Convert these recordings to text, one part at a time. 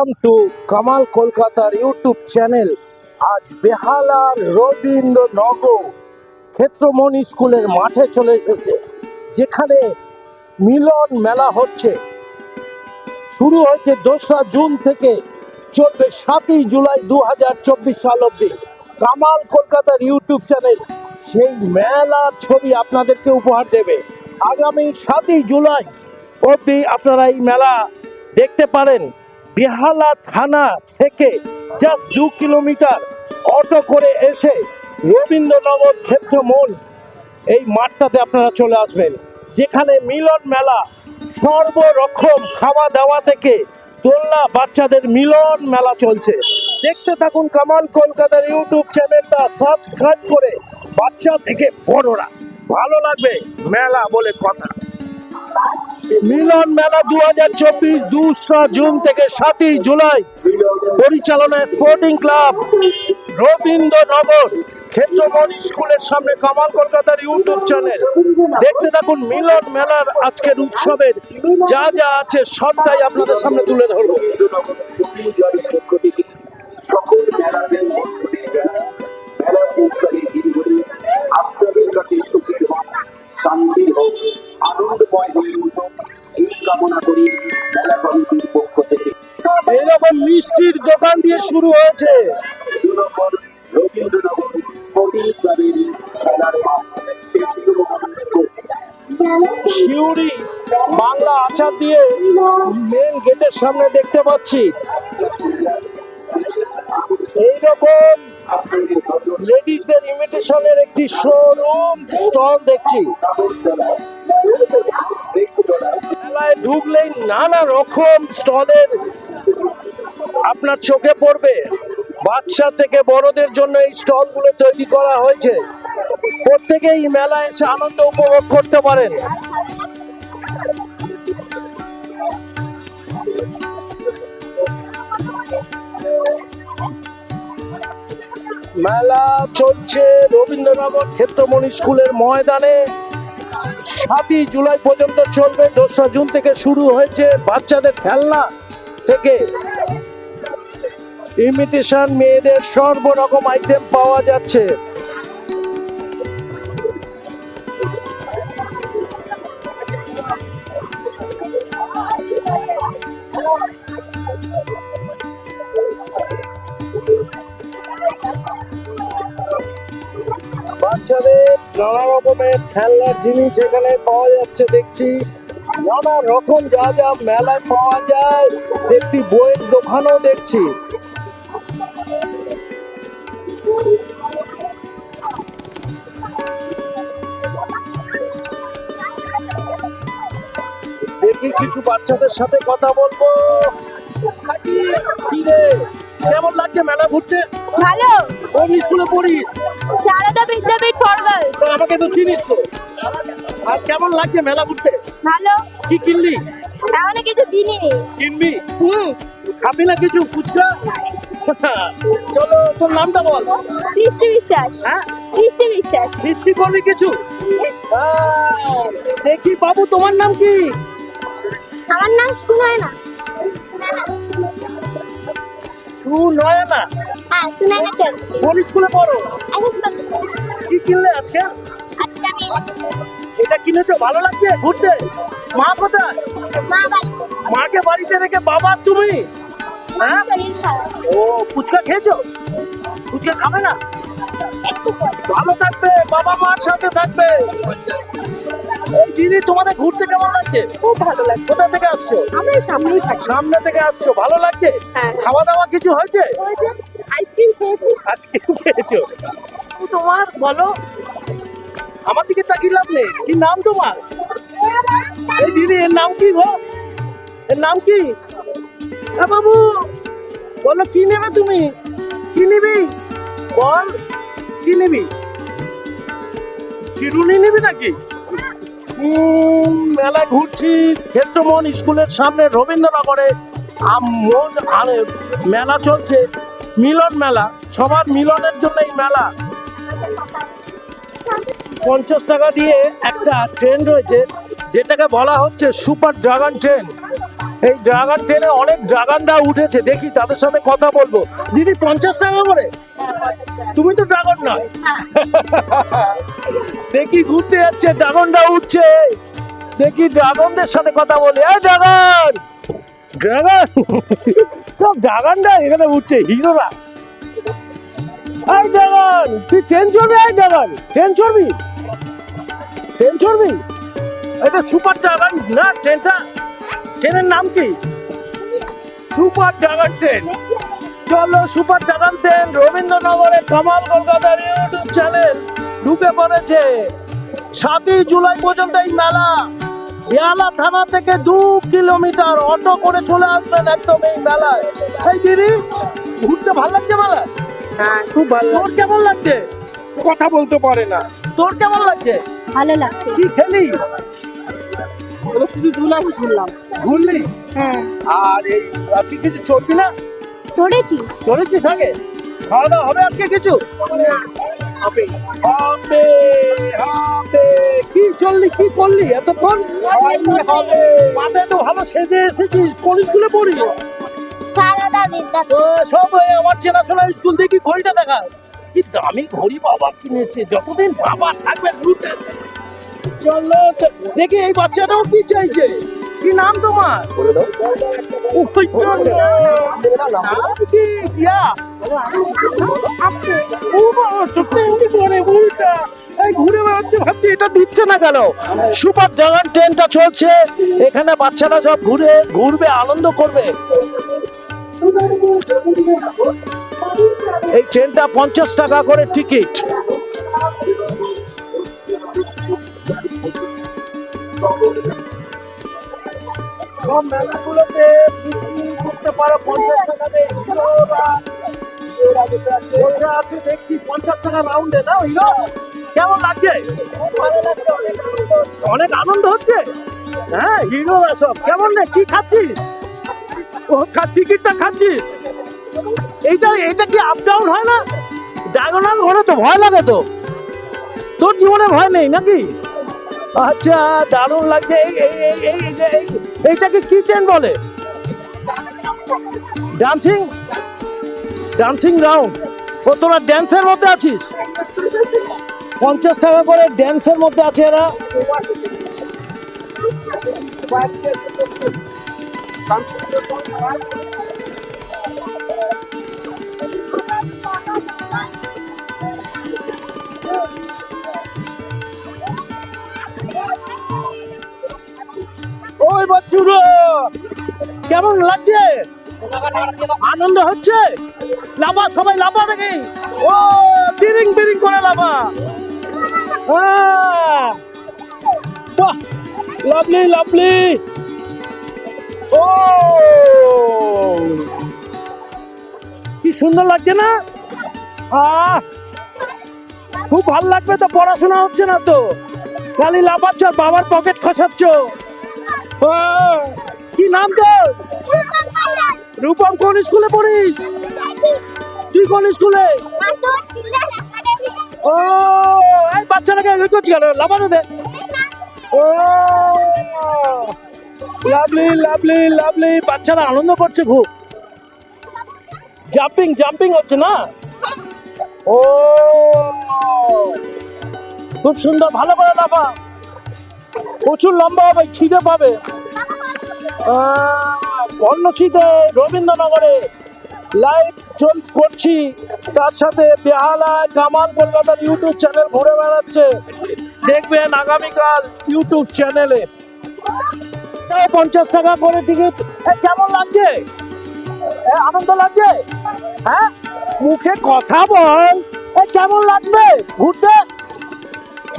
Welcome to Kamal কলকাতার YouTube channel আজ বেহালার রবীন্দ্রনগর ক্ষেত্রমন স্কুলের মাঠে চলে এসেছে, যেখানে মিলন মেলা হচ্ছে। শুরু হয়েছে দোসরা জুন থেকে চলবে সাতই জুলাই দু হাজার চব্বিশ সাল অব্দি কামাল কলকাতার ইউটিউব চ্যানেল সেই মেলার ছবি আপনাদেরকে উপহার দেবে। আগামী সাতই জুলাই অবধি আপনারা এই মেলা দেখতে পারেন। বেহালা থানা থেকে জাস্ট দু কিলোমিটার অটো করে এসে রবীন্দ্রনগর ক্ষেত্র মন এই মাঠটাতে আপনারা চলে আসবেন। যেখানে মিলন মেলা সর্বরকম খাওয়া দাওয়া থেকে দোলনা বাচ্চাদের মিলন মেলা চলছে। দেখতে থাকুন কামাল কলকাতার ইউটিউব চ্যানেলটা সাবস্ক্রাইব করে বাচ্চা থেকে বড়রা। ভালো লাগবে মেলা বলে কথা। মিলন মেলা দু হাজার চব্বিশ দুসরা জুন থেকে সাতই জুলাই। পরিচালনায় স্পোর্টিং ক্লাব রবীন্দ্রনগর। ক্ষেত্রমন স্কুলের সামনে কামাল কলকাতার ইউটিউব চ্যানেল। দেখতে থাকুন মিলন মেলার আজকের উৎসবের। যা যা আছে সবটাই আপনাদের সামনে তুলে ধরবো। সকল মেলাদের কামনা করি মেলা কমিটির পক্ষ থেকে। এইরকম মিষ্টির দোকান দিয়ে শুরু হয়েছে। শিউরি বাংলা আচার দিয়ে মেন গেটের সামনে দেখতে পাচ্ছি। এইরকম লেডিসদের ইমিটেশনের একটি শোরুম স্টল দেখছি। মেলায় ঢুকলেই নানা রকম স্টলের আপনার চোখে পড়বে। বাচ্চা থেকে বড়দের জন্য এই স্টলগুলো তৈরি করা হয়েছে। প্রত্যেকেই মেলায় এসে আনন্দ উপভোগ করতে পারেন। মেলা চলছে রবীন্দ্রনগর ক্ষেত্রমণি স্কুলের ময়দানে। সাতই জুলাই পর্যন্ত চলবে। দোসরা জুন থেকে শুরু হয়েছে বাচ্চাদের খেলনা থেকে। ইমিটেশন মেয়েদের সর্বরকম আইটেম পাওয়া যাচ্ছে। বাচ্চাদের নানা রকমের খেলনার জিনিস এখানে পাওয়া যাচ্ছে দেখছি। নানা রকম যা যা মেলায় পাওয়া যায় একটি বইয়ের দোকানও দেখছি। দেখি কিছু বাচ্চাদের সাথে কথা বলব। কি রে? কেমন লাগছে মেলা ঘুরতে? ভালো। কোন স্কুলে পড়িস? Sarada Vidyapith for girls. আমাকে তো চিনিস তো। আর কেমন লাগছে মেলা ঘুরতে? ভালো। কি কিনলি? এখনও কিছু কিনিনি। কিনবি? হুম খাবি না কিছু? ফুচকা? চলো তোর নামটা বল। সৃষ্টি বিশ্বাস। হ্যাঁ? সৃষ্টি বিশ্বাস। সৃষ্টি করবি কিছু? দেখি বাবু তোমার নাম কি? আমার নাম শুনায় না সু নয়না হ্যাঁ শুনায় চলছে কোন স্কুলে পড়ো? কি কিনলে আজকে? আজকে আমি এটা কিনেছো? ভালো লাগছে? ঘুরতে? মা কোথায়? মা বাড়িতে। মাকে বাড়িতে রেখে বাবা তুমি? হ্যাঁ? ও ফুচকা খেয়েছো? ফুচকা খাবে না? ভালো থাকবে বাবা মার সাথে থাকবে। দিদি তোমাদের ঘুরতে কেমন লাগছে? খুব ভালো লাগছে। কোথা থেকে আসছো? আমরা সামনেই থাকি। সামনে থেকে আসছো ভালো লাগছে? হ্যাঁ। খাওয়া দাওয়া কিছু হয়েছে? হয়েছে। আইসক্রিম খেয়েছি। আজকে খেয়েছো? তোমার বলো। আমার দিকে তাকিয়ে লাভ নেই। কি নাম তোমার? এই দিদি এর নাম কি গো? এর নাম কি? বাবু বলো কি নেবে তুমি? কি নিবি? বল কি নিবি? চিরুনি নিবি নাকি? মেলায় ঘুরছি। ক্ষেত্রমোহন স্কুলের সামনে রবীন্দ্রনগরে। মন মেলা চলছে। মিলন মেলা। সবার মিলনের জন্য এই মেলা। পঞ্চাশ টাকা দিয়ে একটা ট্রেন রয়েছে, যেটাকে বলা হচ্ছে সুপার ড্রাগন ট্রেন। এই ড্রাগন ট্রেনে অনেক ড্রাগনরা উঠেছে, দেখি তাদের সাথে কথা বলব। দিদি, পঞ্চাশ টাকা করে? তুমি তো ড্রাগন নয় দেখি ঘুরতে যাচ্ছে ড্রাগনরা উঠছে। দেখি ড্রাগনদের সাথে কথা বলি। এই ড্রাগন ড্রাগন সব ড্রাগনরা এখানে উঠছে, হিরোরা। এই ড্রাগন তুই ট্রেন চড়বি? এই ড্রাগন ট্রেন চড়বি? ট্রেন চড়বি? এটা সুপার ড্রাগন না ট্রেনটা ট্রেনের নাম কি? Super dragon train. চলো সুপার ড্রাগন ট্রেন রবীন্দ্রনগরের কামাল কলকাতার ইউটিউব চ্যানেল ঢুকে পড়েছে। সাতই জুলাই পর্যন্ত এই মেলা। বেহালা থানা থেকে দু কিলোমিটার অটো করে চলে আসবেন একদম এই মেলায়। এই দিদি ঘুরতে ভালো লাগছে মেলা হ্যাঁ খুব ভালো তোর কেমন লাগছে? কথা বলতে পারে না। তোর কেমন লাগছে? ভালো লাগছে। কি খেলি? শুধু ঝুলাই ঝুললাম ঘুরলি হ্যাঁ। আর এই আজকে কিছু চলবি না? চড়েছি। চলেছিস আগে? খাওয়া দাওয়া হবে আজকে কিছু? হবে। হবে হবে। কি চললি কি করলি এতক্ষণ? হবে। মাথায় তো ভালো সেজে এসেছিস কোন স্কুলে পড়ি সারদা সব আমার চেনাশোনা স্কুল থেকে ঘড়িটা দেখা কি দামি ঘড়ি বাবা কিনেছে যতদিন বাবা থাকবে লুটে চলো দেখি এই বাচ্চাটাও কি চাইছে? কি নাম তোমার? ঘুরে বেড়াচ্ছে ভাবছি এটা দিচ্ছে না কেন? সুপার ড্রাগন ট্রেনটা চলছে এখানে বাচ্চারা সব ঘুরে ঘুরবে আনন্দ করবে। এই ট্রেনটা পঞ্চাশ টাকা করে টিকিট। সব মেলাগুলোতে বিক্রি করতে পারো পঞ্চাশ টাকাতে বসে আছে দেখছি পঞ্চাশ টাকা রাউন্ডে না হিরো, কেমন লাগছে? অনেক আনন্দ হচ্ছে। হ্যাঁ হিরোরা সব কেমন রে? কি খাচ্ছিস? ও টিকিটটা খাচ্ছিস? এইটা এইটা কি আপ ডাউন হয় না? ডায়াগোনাল ঘরে তো ভয় লাগে তো। তোর জীবনে ভয় নেই নাকি? আচ্ছা দারুণ লাগছে। এইটাকে কি ট্রেন বলে? ডান্সিং ডান্সিং রাউন্ড ও, তোরা ড্যান্সের মধ্যে আছিস? পঞ্চাশ টাকা করে ড্যান্সের মধ্যে আছে এরা। ওই কেমন লাগছে? আনন্দ হচ্ছে? লাভা সবাই লাভা দেখি। ও বিরিং বিরিং করে লাভা হ্যাঁ। Lovely lovely. ও। কি সুন্দর লাগছে না? আহ। খুব ভালো লাগবে তো, পড়াশোনা হচ্ছে না তো। খালি লাফাচ্ছ আর বাবার পকেট খসাচ্ছ। কি নাম তোর? রূপম কোন স্কুলে পড়িস? তুই কোন স্কুলে? ও, এই বাচ্চাটাকে এগিয়ে করছি কেন? লাফাতে দে। ও। লাভলি লাভলি লাভলি, বাচ্চারা আনন্দ করছে খুব। জাম্পিং জাম্পিং হচ্ছে না? ও। খুব সুন্দর, ভালো করে লাফা। প্রচুর লম্বা হবে, খিদে পাবে। অন্নশীতে রবীন্দ্রনগরে লাইভ চল করছি। তার সাথে বেহালা কামাল কলকাতার ইউটিউব চ্যানেল ঘুরে বেড়াচ্ছে। দেখবেন আগামীকাল ইউটিউব চ্যানেলে পঞ্চাশ টাকা করে টিকিট কেমন লাগছে? আনন্দ লাগছে? হ্যাঁ? মুখে কথা বল। কেমন লাগবে? ঘুরতে?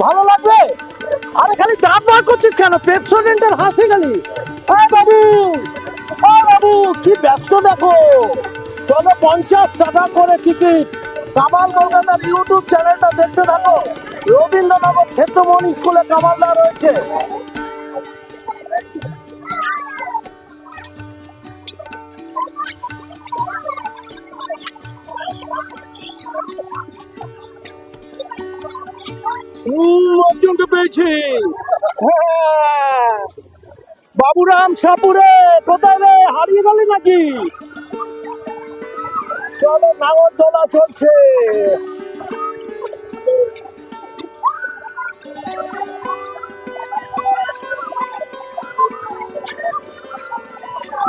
ভালো লাগবে? আরে খালি দাঁত বার করছিস কেন? পেপসোডেন্টের হাসি খালি। হ্যাঁ বাবু হ্যাঁ বাবু, কি ব্যস্ত দেখো। চলো পঞ্চাশ টাকা করে টিকিট কামাল কলকাতার ইউটিউব চ্যানেলটা দেখতে থাকো। রবীন্দ্রনগর ক্ষেত্রমোহন স্কুলে কামালদা রয়েছে। হুম, পেয়েছি। হ্যাঁ। বাবুরাম সাপুরে কোথায় রে? হারিয়ে গেলি নাকি? চলো নাগরদোলা চলছে।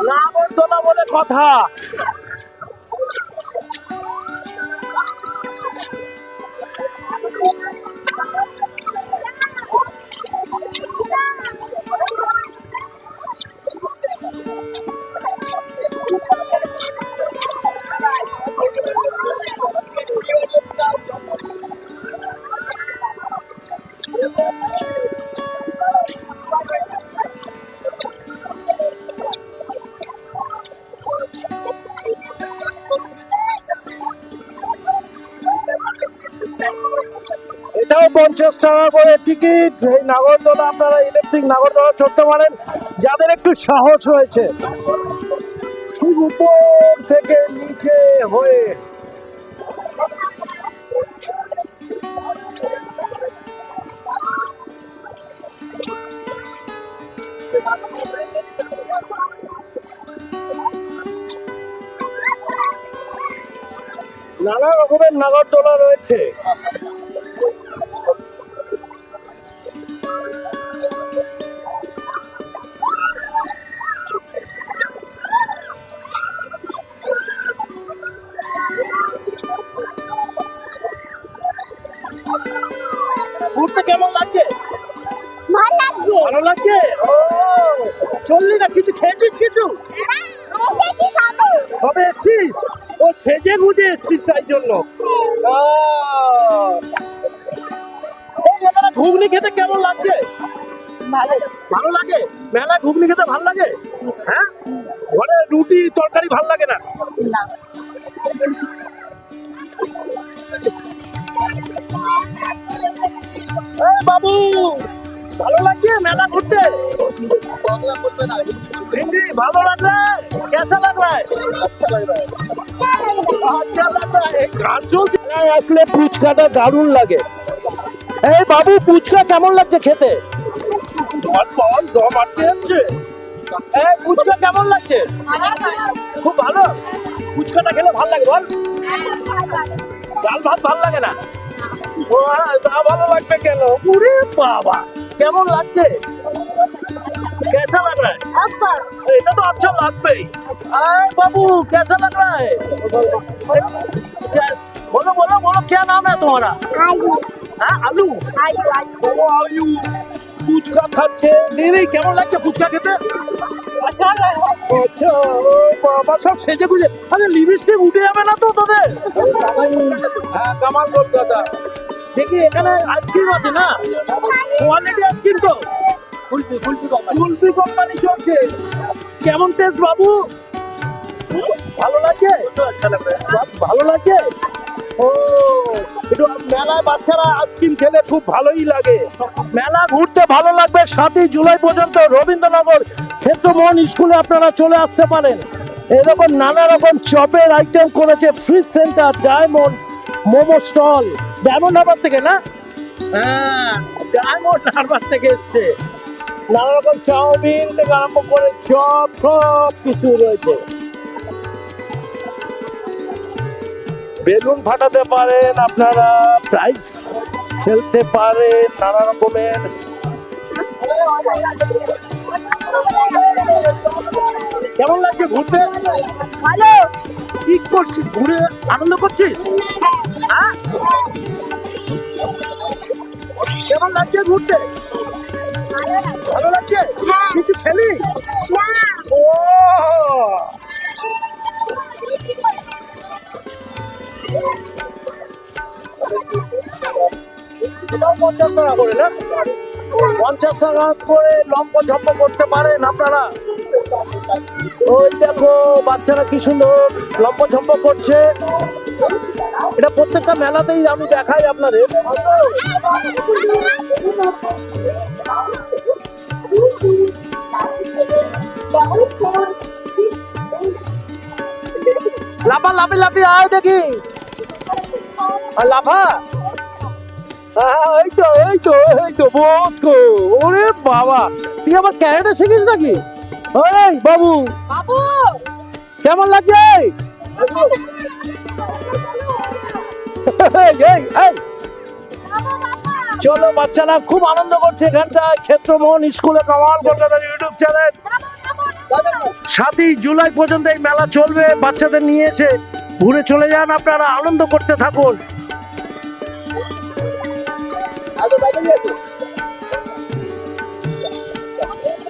নাগরদোলা বলে কথা। পঞ্চাশ টাকা করে টিকিট। এই নাগরদোলা, আপনারা ইলেকট্রিক নাগরদোলা চড়তে পারেন। যাদের একটু সাহস ঠিক উপর থেকে নিচে হয়ে। নানা রকমের নাগরদোলা রয়েছে। ভালো লাগছে? ও চললি না কিছু খেয়েছিস কিছু? কবে এসছিস? ও সেজে গুজে এসছিস তাই জন্য। ঘুগনি খেতে কেমন লাগছে? ভালো। লাগে? মেলা ঘুগনি খেতে ভালো লাগে? হ্যাঁ? ঘরে রুটি তরকারি ভালো লাগে না? বাবু ভালো কেসা আচ্ছা, আচ্ছা, আচ্ছা, আসলে দারুণ লাগে। এই বাবু কেমন লাগছে খেতে? কেমন লাগছে? খুব ভালো। ফুচকাটা খেলে ভালো লাগে বল। ডাল ভাত ভালো লাগে না। হ্যাঁ, ভালো লাগবে কেন? বাবা। কেমন লাগছে कैसा लग रहा है এটা তো আচ্ছা লাগবেই আয় বাবू कैसा लग रहा है क्या- बोलो बोलो बोलो क्या नाम है तुम्हारा আলু হ্যাঁ আলু আলু আলু ও আলু ফুচকা খাচ্ছে দিদি কেমন লাগছে ফুচকা খেতে আচ্ছা ও বাবা সব সেজে গুজে আরে লিপস্টিক উঠে যাবে না তো তোদের হ্যাঁ কামাল কলকাতা দেখি, এখানে আইসক্রিম আছে না? কোয়ালিটি আইসক্রিম তো। কুলফি কুলফি কোম্পানি কুলফি কোম্পানি চলছে। কেমন টেস্ট বাবু? ভালো লাগছে? ভালো লাগছে? ও একটু মেলায় বাচ্চারা আইসক্রিম খেলে খুব ভালোই লাগে। মেলা ঘুরতে ভালো লাগবে। সাতই জুলাই পর্যন্ত রবীন্দ্রনগর ক্ষেত্রমোহন স্কুলে আপনারা চলে আসতে পারেন। এরকম নানা রকম চপের আইটেম করেছে fridge centre diamond momo stall. Diamond Harbour থেকে না? হ্যাঁ। ডায়মন্ড হারবার থেকে এসছে। নানা রকম চাউমিন থেকে আরম্ভ করে চপ সব কিছু রয়েছে। বেলুন ফাটাতে পারেন আপনারা প্রাইজ খেলতে পারেন নানা রকমের কেমন লাগছে ঘুরতে? ভালো। কি করছিস ঘুরে আনন্দ করছিস হ্যাঁ? কেমন লাগছে ঘুরতে? ভালো লাগছে। কিছু খেলি? ও! পঞ্চাশ টাকা করে না? পঞ্চাশ টাকা করে লম্ব ঝম্প করতে পারেন আপনারা। ওই দেখো বাচ্চারা কি সুন্দর লম্ব ঝম্প করছে। এটা প্রত্যেকটা মেলাতেই আমি দেখাই আপনাদের। লাফা লাফি লাফি আয় দেখি। আর লাফা? হ্যাঁ, এই তো এই তো এই তো গো। ওরে বাবা তুই আবার ক্যারেটে শিখিস নাকি? ওই বাবু। বাবু। কেমন লাগছে? এই, এই, এই, চলো বাচ্চারা খুব আনন্দ করছে এখানটায়। ক্ষেত্রমোহন স্কুলে কামাল কলকাতার ইউটিউব চ্যানেল। সাতই জুলাই পর্যন্ত এই মেলা চলবে বাচ্চাদের নিয়ে এসে ঘুরে চলে যান আপনারা আনন্দ করতে থাকুন। মিলন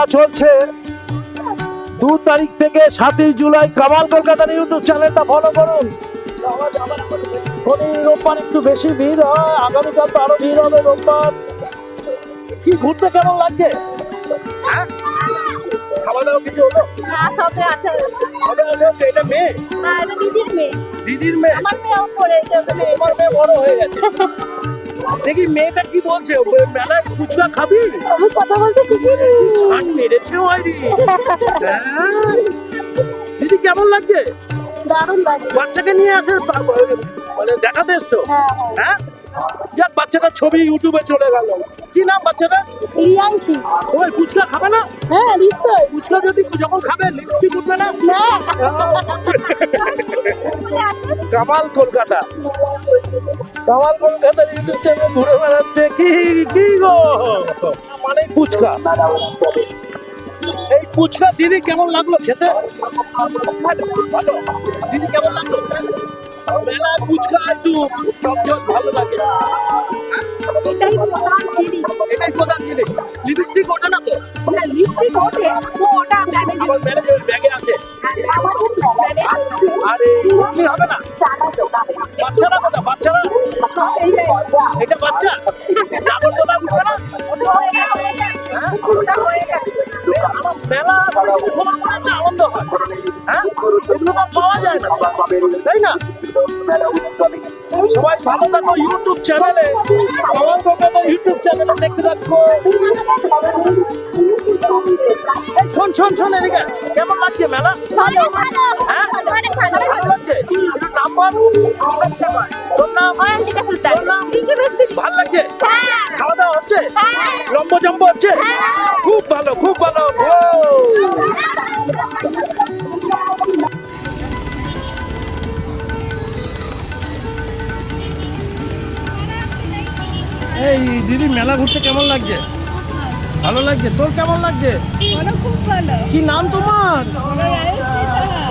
মেলা চলছে। দু তারিখ থেকে সাতই জুলাই কামাল কলকাতার ইউটিউব চ্যানেলটা ফলো করুন। শনি রোববার একটু বেশি ভিড় হয় আগামীকাল তো আরও ভিড় হবে রোববার। কি ঘুরতে কেমন লাগছে? হ্যাঁ? খাওয়া দাওয়া কিছু হলো? এটা মেয়ে? দিদির মেয়ে। দিদির মেয়ে? আমার মেয়েও পড়েছে মেয়ে বড় হয়ে গেছে। দেখি মেয়েটা কি বলছে? মেলায় ফুচকা খাবি? আমি কথা বলতে শিখিনি। ছান মেরেছে হ্যাঁ? দিদি কেমন লাগছে? দারুণ লাগে বাচ্চাকে নিয়ে আসে মানে দেখাতে এসছো? হ্যাঁ হ্যাঁ। হ্যাঁ? যাক বাচ্চাটার ছবি ইউটিউবে চলে গেল। কি নাম বাচ্চাটা? রিয়াংশি ওই ফুচকা খাবে না? হ্যাঁ নিশ্চয়ই। ফুচকা যদি যখন খাবে লিপস্টিক উঠবে না? না। কামাল কলকাতা। কামাল কলকাতার ইউটিউব চ্যানেল ঘুরে বেড়াচ্ছে। কি কি গো? মানে ফুচকা। এই ফুচকা দিদি কেমন লাগল খেতে? ভালো দিদি কেমন লাগল মেলা ফুচকা একটু টক ঝাল ভালো লাগে। এটাই প্রধান জিনিস। এটাই প্রধান জিনিস। লিপস্টিক ওটা না তো? না লিপস্টিক ওঠে ওটা ম্যানেজ ম্যানেজার ব্যাগে আছে। আরে কি হবে না? সবাই তো ইউটিউব চ্যানেলে আমার তো ইউটিউব চ্যানেলে দেখতে থাকব শোন শোন শোন এদিকে। কেমন লাগছে মেলা ভালো ভালো হ্যাঁ? ভালো লাগছে? একটু তোর নাম? অয়ন্তিকা সুলতান। মেলা ঘুরতে কেমন লাগছে? ভালো লাগছে? তোর কেমন লাগছে? কি নাম তোমার?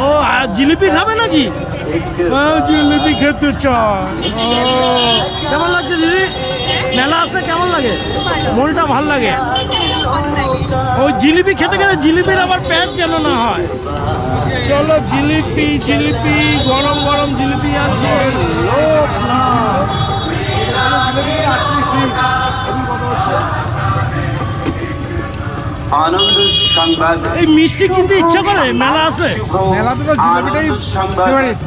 ও আর জিলিপি খাবে নাকি? ও, জিলিপি খেতে ও, কেমন লাগছে দিদি? মেলা আসলে কেমন লাগে? মনটা ভালো লাগে। ও জিলিপি খেতে গেলে জিলিপির আবার প্যাঁচ যেন না হয়। চলো জিলিপি জিলিপি গরম গরম জিলিপি আছে। লোক না। আনন্দ সংবাদ। এই মিষ্টি কিনতে ইচ্ছা করে মেলা তো জিলাপিটাই ফেভারিট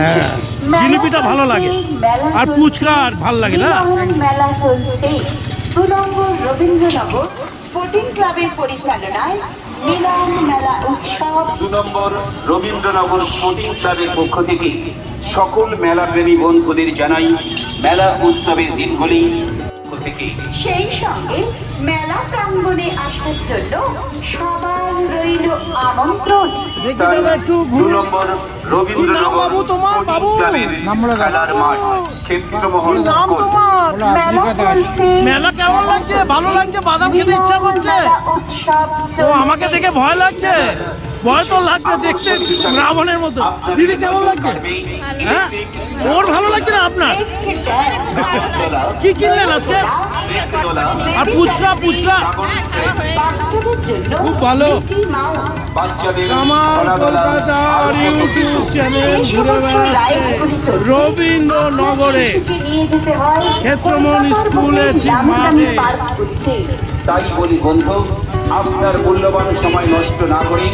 হ্যাঁ জিলিপিটা ভালো লাগে। আর পুচকা আর ভালো লাগে না? মেলা চলছে। দু নম্বর রবীন্দ্রনগর স্পোর্টিং ক্লাবের পরিচালনায় মিলন মেলা উৎসব। দু নম্বর রবীন্দ্রনগর স্পোর্টিং ক্লাবের পক্ষ থেকে সকল মেলা প্রেমী বন্ধুদের জানাই মেলা উৎসবের দিনগুলি সেই সঙ্গে মেলা প্রাঙ্গণে আসার জন্য সবার রইল আমন্ত্রণ। একটু নম্বর রবীন্দ্রনগর তোমার? বাবু? ক্লাবের নাম বলে দাও। খেলার মাঠ নাম তোমার? মেলা আফ্রিকাতে চলছে। মেলা কেমন লাগছে? ভালো লাগছে? বাদাম খেতে ইচ্ছা করছে? ও আমাকে দেখে ভয় লাগছে। ভয় তো লাগছে দেখতে রাবণের মতো। দিদি, কেমন লাগছে? হ্যাঁ? ওর ভালো লাগছে না আপনার? কি কিনলেন আজকে? আর পুচকা পুচকা? খুব ভালো। আমার কলকাতার ইউটিউব চ্যানেল ঘুরে বেড়াচ্ছে রবীন্দ্রনগরে। ক্ষেত্রমোহন স্কুলের ঠিক মাঠে। তাই বলি বন্ধু, আপনার মূল্যবান সময় নষ্ট না করে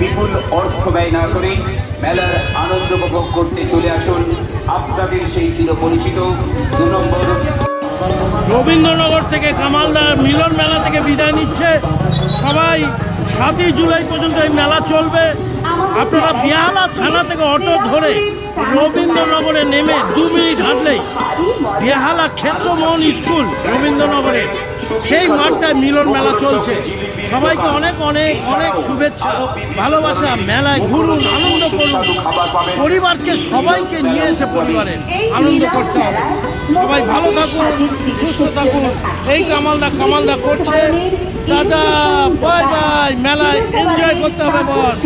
বিপুল অর্থ ব্যয় না করে মেলার আনন্দ উপভোগ করতে চলে আসুন আপনাদের সেই চিরপরিচিত দু নম্বর। রবীন্দ্রনগর থেকে কামালদার মিলন মেলা থেকে বিদায় নিচ্ছে। সবাই সাতই জুলাই পর্যন্ত এই মেলা চলবে। আপনারা বিহালা থানা থেকে অটো ধরে রবীন্দ্রনগরে নেমে দু মিনিট হাঁটলেই বেহালা ক্ষেত্রমোহন স্কুল রবীন্দ্রনগরে। সেই মাঠটায় মিলন মেলা চলছে। সবাইকে অনেক অনেক অনেক শুভেচ্ছা, ভালোবাসা, মেলায় ঘুরুন, আনন্দ করুন। পরিবারকে সবাইকে নিয়ে এসে পরিবারের আনন্দ করতে হবে। সবাই ভালো থাকুন, সুস্থ থাকুন। এই কামালদা কামালদা করছে। টাটা, বাই বাই, মেলায় এনজয় করতে হবে বস।